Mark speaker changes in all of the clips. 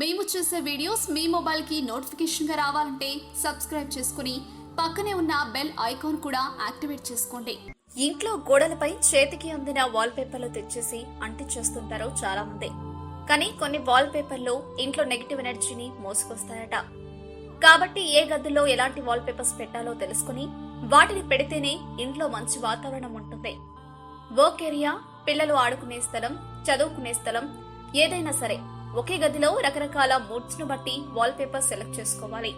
Speaker 1: మేము చేసే వీడియోస్ మీ మొబైల్కి నోటిఫికేషన్గా రావాలంటే సబ్స్క్రైబ్ చేసుకుని పక్కనే ఉన్న బెల్ ఐకాన్ కూడా యాక్టివేట్ చేసుకోండి.
Speaker 2: ఇంట్లో గోడలపై చేతికి అందిన వాల్ పేపర్లు తెచ్చేసి అంటించేస్తుంటారు చాలా మంది కానీ కొన్ని వాల్ పేపర్లు ఇంట్లో నెగిటివ్ ఎనర్జీని మోసుకొస్తాయట. కాబట్టి ఏ గదిలో ఎలాంటి వాల్ పేపర్స్ పెట్టాలో తెలుసుకుని వాటిని పెడితేనే ఇంట్లో మంచి వాతావరణం ఉంటుంది. వర్క్ ఏరియా పిల్లలు ఆడుకునే స్థలం చదువుకునే స్థలం ఏదైనా సరే. ఒకే గదిలో రకరకాల మూడ్స్ను బట్టి వాల్ పేపర్ సెలెక్ట్ చేసుకోవాలి.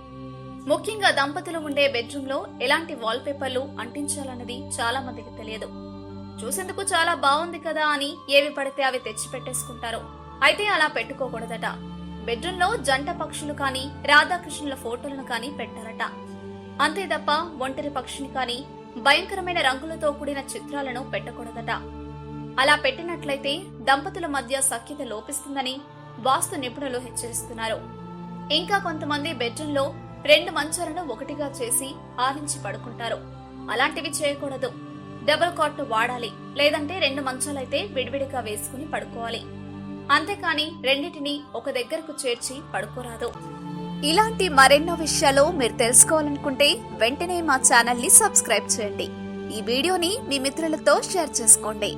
Speaker 2: ముఖ్యంగా దంపతులు ఉండే బెడ్రూమ్లో ఎలాంటి వాల్ పేపర్లు అంటించాలన్నది చాలా మందికి తెలియదు. చూసేందుకు చాలా బాగుంది కదా అని ఏవి పడితే అవి తెచ్చి పెట్టేసుకుంటారు అయితే అలా పెట్టుకోకూడదట. బెడ్రూమ్లో జంట పక్షులు కానీ రాధాకృష్ణుల ఫోటోలను కానీ పెట్టాలట. అంతే తప్ప ఒంటరి పక్షిని కానీ భయంకరమైన రంగులతో కూడిన చిత్రాలను పెట్టకూడదట. అలా పెట్టినట్లయితే దంపతుల మధ్య సఖ్యత లోపిస్తుందని వాస్తు నిపుణులు హెచ్చరిస్తున్నారు. ఇంకా కొంతమంది బెడ్రూమ్లో రెండు మంచాలను ఒకటిగా చేసి ఆరించి పడుకుంటారు. అలాంటివి చేయకూడదు. డబుల్ కాట్ వాడాలి. లేదంటే రెండు మంచాలైతే విడివిడిగా వేసుకుని పడుకోవాలి. అంతేకాని రెండింటిని ఒక దగ్గరకు చేర్చి పడుకోరాదు. ఇలాంటి మరెన్నో విషయాలు మీరు తెలుసుకోవాలనుకుంటే వెంటనే మా ఛానల్ని సబ్స్క్రైబ్ చేయండి. ఈ వీడియోని మీ మిత్రులతో షేర్ చేసుకోండి.